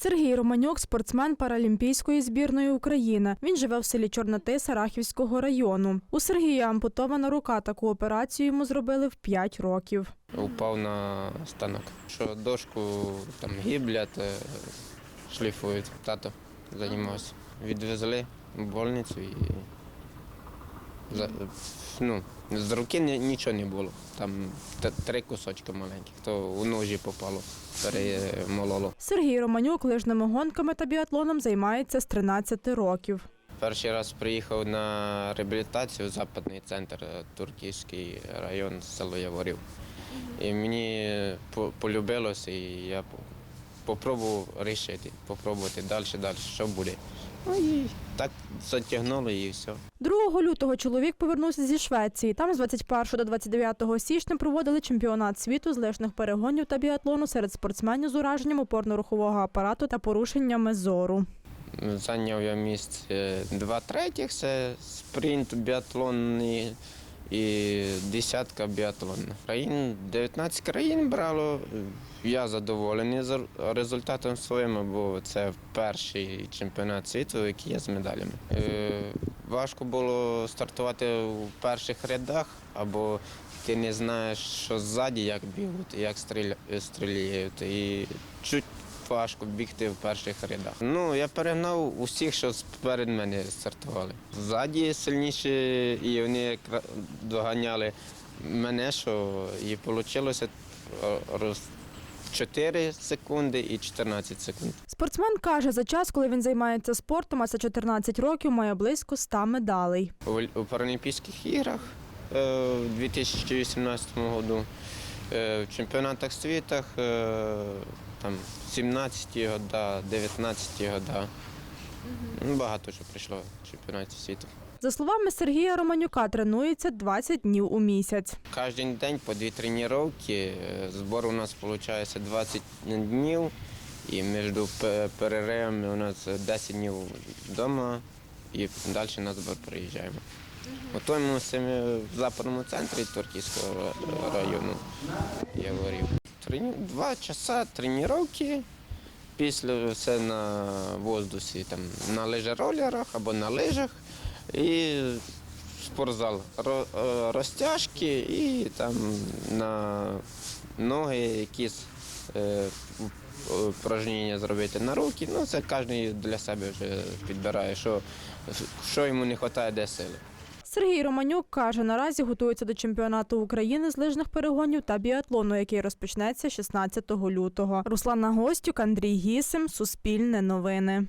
Сергій Романюк – спортсмен паралімпійської збірної України. Він живе в селі Чорноти Сарахівського району. У Сергія ампутована рука. Таку операцію йому зробили в 5 років. Упав на станок. Що дошку там гіблять, е, шліфують. Тато займався. Відвезли в больницю і ну, з руки ні- нічого не було. Там три кусочки маленьких, то у ножі попало, перемололо. Сергій Романюк лижними гонками та біатлоном займається з 13 років. Перший раз приїхав на реабілітацію в западний центр, е, Турківський район, село Яворів. І мені по- полюбилося, і я попробував рішити, попробувати далі, далі, що буде. Ну і так затягнуло і все. 2 лютого чоловік повернувся зі Швеції. Там з 21 до 29 січня проводили чемпіонат світу з лижних перегонів та біатлону серед спортсменів з ураженням опорно-рухового апарату та порушеннями зору. Зайняв я місце два третіх, це спринт біатлонний і десятка біатлонна. Країн, 19 країн брало. Я задоволений з результатом своїм, бо це перший чемпіонат світу, який є з медалями. Е, важко було стартувати у перших рядах, або ти не знаєш, що ззаді, як бігуть, як стріля, стріляють. І чуть важко бігти в перших рядах. Ну, я перегнав усіх, що перед мене стартували. Ззаді сильніші, і вони доганяли мене, що і вийшло роз 4 секунди і 14 секунд. Спортсмен каже, за час, коли він займається спортом, а це 14 років, має близько 100 медалей. У, у Паралімпійських іграх е, у 2018 году, е, в чемпіонатах світу, е, там 17 года, 19 года. Ну, Багато що прийшло в чемпіонаті світу. За словами Сергія Романюка, тренується 20 днів у місяць. Кожен день по дві тренування. Збор у нас виходить 20 днів. І між пе- переривами у нас 10 днів вдома і далі на збор приїжджаємо. Готуємося ми в западному центрі Турківського району. Я говорив. Два часа тренування. Після все на воздусі, там, на лижеролерах або на лижах. І спортзал. Е, Розтяжки і там на ноги якісь е, упражнення зробити на руки. Ну, це кожен для себе вже підбирає, що, що йому не вистачає, де сили. Сергій Романюк каже, наразі готується до чемпіонату України з лижних перегонів та біатлону, який розпочнеться 16 лютого. Руслана Гостюк, Андрій Гісим, Суспільне новини.